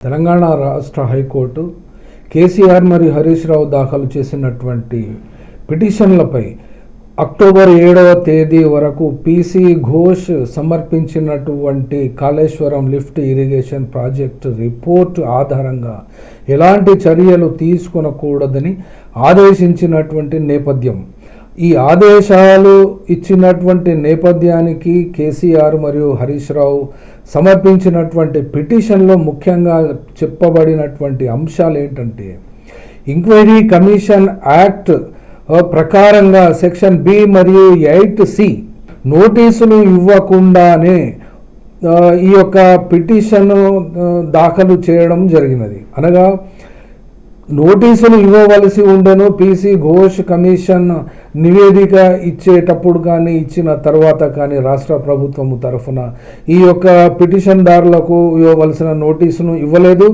తెలంగాణ రాష్ట్ర హైకోర్టు కేసీఆర్ మరియు హరీష్ రావు దాఖలు చేసినటువంటి పిటిషన్లపై అక్టోబర్ ఏడవ తేదీ వరకు PC Ghosh సమర్పించినటువంటి Kaleshwaram lift irrigation project report ఆధారంగా ఎలాంటి చర్యలు తీసుకొనకూడదని ఆదేశించినటువంటి నేపథ్యం. ఈ ఆదేశాలు ఇచ్చినటువంటి నేపథ్యానికి కేసీఆర్ మరియు హరీష్ రావు సమర్పించినటువంటి పిటిషన్లో ముఖ్యంగా చెప్పబడినటువంటి అంశాలు ఏంటంటే ఎంక్వైరీ కమిషన్ యాక్ట్ ప్రకారంగా సెక్షన్ బి మరియు ఎయిట్ సి నోటీసులు ఇవ్వకుండానే ఈ యొక్క పిటిషన్ దాఖలు చేయడం జరిగినది. అనగా నోటీసులు ఇవ్వవలసి ఉండను పీసీ ఘోష్ కమిషన్ నివేదిక ఇచ్చేటప్పుడు కానీ ఇచ్చిన తర్వాత కానీ రాష్ట్ర ప్రభుత్వము తరఫున ఈ యొక్క పిటిషన్దారులకు ఇవ్వవలసిన నోటీసును ఇవ్వలేదు.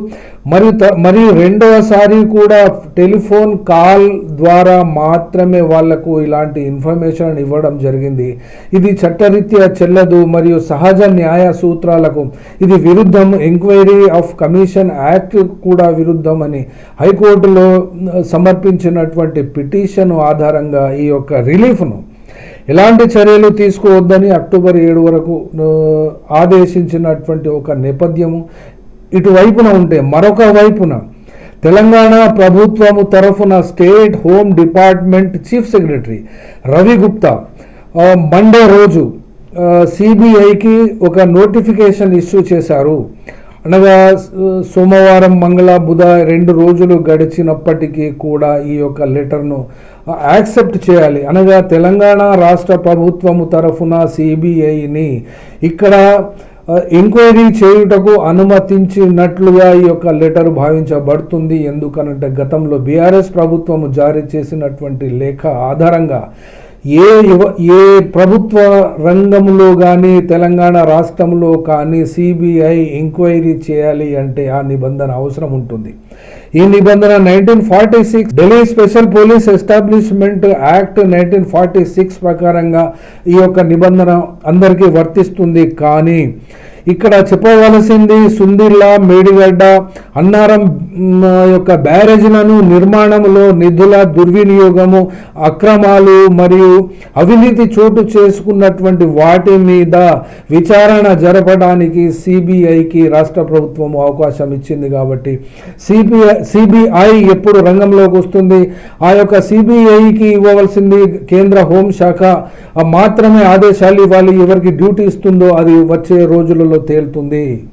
మరియు త మరియు రెండవసారి కూడా టెలిఫోన్ కాల్ ద్వారా మాత్రమే వాళ్ళకు ఇలాంటి ఇన్ఫర్మేషన్ ఇవ్వడం జరిగింది. ఇది చట్టరీత్యా చెల్లదు మరియు సహజ న్యాయ సూత్రాలకు ఇది విరుద్ధం. ఎంక్వైరీ ఆఫ్ కమిషన్ యాక్ట్ కూడా విరుద్ధం అని హైకోర్టులో సమర్పించినటువంటి పిటిషన్ ఆధారంగా ఈ యొక్క రిలీఫ్ను. ఎలాంటి చర్యలు తీసుకోవద్దని అక్టోబర్ ఏడు వరకు ఆదేశించినటువంటి ఒక నేపథ్యము ఇటువైపున ఉంటే మరొక వైపున తెలంగాణ ప్రభుత్వము తరఫున state home department chief secretary Ravi Gupta Monday రోజు సిబిఐకి ఒక నోటిఫికేషన్ ఇష్యూ చేశారు. అనగా సోమవారం మంగళ బుధ రెండు రోజులు గడిచినప్పటికీ కూడా ఈ యొక్క లెటర్ను యాక్సెప్ట్ చేయాలి. అనగా తెలంగాణ రాష్ట్ర ప్రభుత్వము తరఫున సిబిఐని ఇక్కడ ఎంక్వైరీ చేయుటకు అనుమతించినట్లుగా ఈ యొక్క లెటర్ భావించబడుతుంది. ఎందుకనంటే గతంలో బీఆర్ఎస్ ప్రభుత్వము జారీ చేసినటువంటి లేఖ ఆధారంగా ఏ యువ- ఏ ప్రభుత్వ రంగంలో కానీ తెలంగాణ రాష్ట్రంలో కానీ సిబిఐ ఎంక్వైరీ చేయాలి అంటే ఆ నిబంధన అవసరం ఉంటుంది. ఈ నిబంధన nineteen forty six Delhi special police establishment act nineteen forty six ప్రకారంగా ఈ యొక్క నిబంధన అందరికీ వర్తిస్తుంది. కానీ ఇక్కడ చెప్పవలసింది సుందిల్లా మేడిగడ్డ అన్నారం యొక్క బ్యారేజ్లను నిర్మాణంలో నిధుల దుర్వినియోగము అక్రమాలు మరియు అవినీతి చోటు చేసుకున్నటువంటి వాటి మీద విచారణ జరపడానికి సిబిఐకి రాష్ట్ర ప్రభుత్వం అవకాశం ఇచ్చింది కాబట్టి సిబిఐ సిబిఐ ఎప్పుడు రంగంలోకి వస్తుంది? ఆ యొక్క సిబిఐకి ఇవ్వవలసింది కేంద్ర హోంశాఖ. మాత్రమే ఆదేశాలు ఇవ్వాలి ఎవరికి డ్యూటీ ఇస్తుందో అది వచ్చే రోజులలో తేలుతుంది.